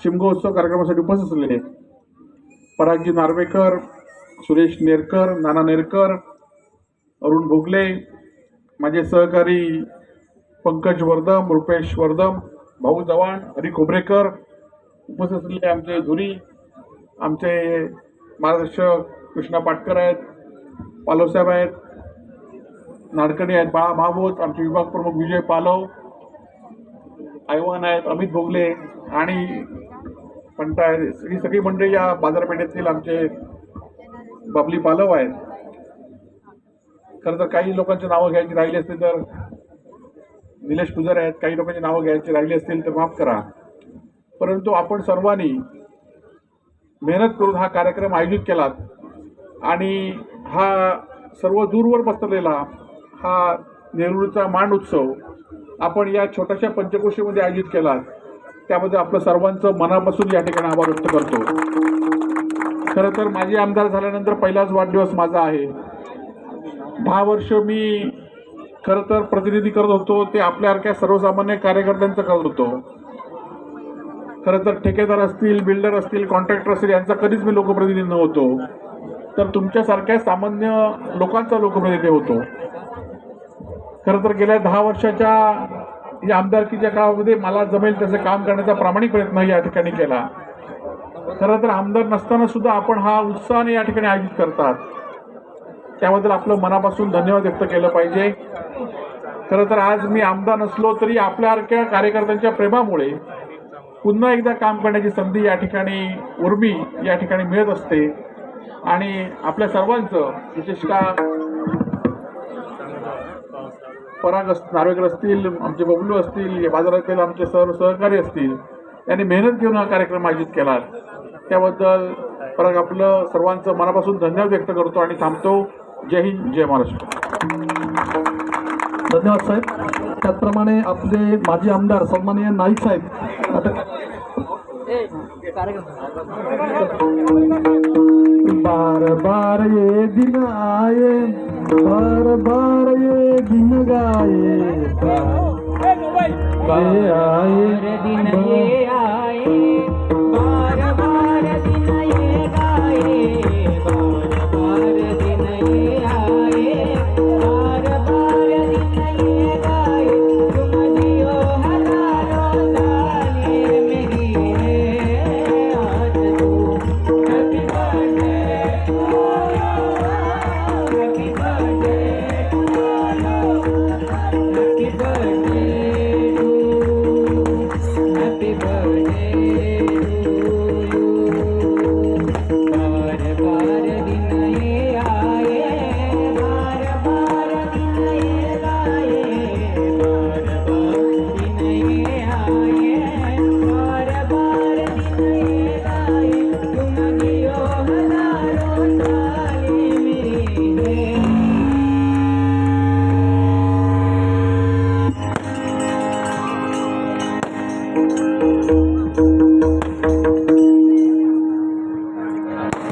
शिमगोत्सव कार्यक्रमासाठी उपस्थित असलेले परागजी नार्वेकर सुरेश नेरकर नाना नेरकर अरुण भोगले माझे सहकारी पंकज वर्धम रुपेश वर्धम भाऊ चव्हाण हरी खोबरेकर उपस्थित असलेले आमचे धुरी आमचे मार्गदर्शक कृष्णा पाटकर आहेत पालवसाहेब आहेत नाडकर्णी आहेत बाळा महाबोत आमचे विभाग प्रमुख विजय पालव आयवान आहेत अमित भोगले आणि म्हणताय ही सगळी मंडळी या बाजारपेठेतील आमचे बबली पालव आहेत. खरं तर काही लोकांची नावं घ्यायची राहिली असतील तर निलेश पुजारी आहेत काही लोकांची नावं घ्यायची राहिली असतील तर माफ करा. परंतु आपण सर्वांनी मेहनत करून हा कार्यक्रम आयोजित केलात आणि हा सर्व दूरवर पसरलेला हा नेरूळचा मान उत्सव आपण या छोट्याशा पंचकोशीमध्ये आयोजित केलात. त्यामध्ये आपलं सर्वांचं मनापासून या ठिकाणी आभार व्यक्त करतो. खरं तर माझे आमदार झाल्यानंतर पहिलाच वाढदिवस माझा आहे. दहा वर्ष मी खरं तर प्रतिनिधी करत होतो. ते आपल्यासारख्या सर्वसामान्य कार्यकर्त्यांचं करत होतो. खरं तर ठेकेदार असतील बिल्डर असतील कॉन्ट्रॅक्टर असतील यांचा कधीच मी लोकप्रतिनिधी नव्हतो. तर तुमच्यासारख्या सामान्य लोकांचा लोकप्रतिनिधी होतो. खरं तर गेल्या दहा वर्षाच्या या आमदारकीच्या काळामध्ये मला जमेल त्याचं काम करण्याचा प्रामाणिक प्रयत्न या ठिकाणी केला. खरं तर आमदार नसताना सुद्धा आपण हा उत्साहाने या ठिकाणी आयोजित करतात. त्याबद्दल आपलं मनापासून धन्यवाद व्यक्त केलं पाहिजे. खरं तर आज मी आमदार नसलो तरी आपल्यासारख्या कार्यकर्त्यांच्या प्रेमामुळे पुन्हा एकदा काम करण्याची संधी या ठिकाणी उर्मी या ठिकाणी मिळत असते. आणि आपल्या सर्वांचं विशेषतः पराग अस नार्वेकर असतील आमचे बबलू असतील या बाजारातील आमचे सर्व सहकारी असतील यांनी मेहनत घेऊन हा कार्यक्रम आयोजित केला. त्याबद्दल पराग आपलं सर्वांचं मनापासून धन्यवाद व्यक्त करतो आणि थांबतो. जय हिंद जय महाराष्ट्र. धन्यवाद साहेब. त्याचप्रमाणे आपले माजी आमदार सन्माननीय नाईक साहेब आता बार बार ये दिन आए बार बार ये दिन गाए बार ये आए दिन ये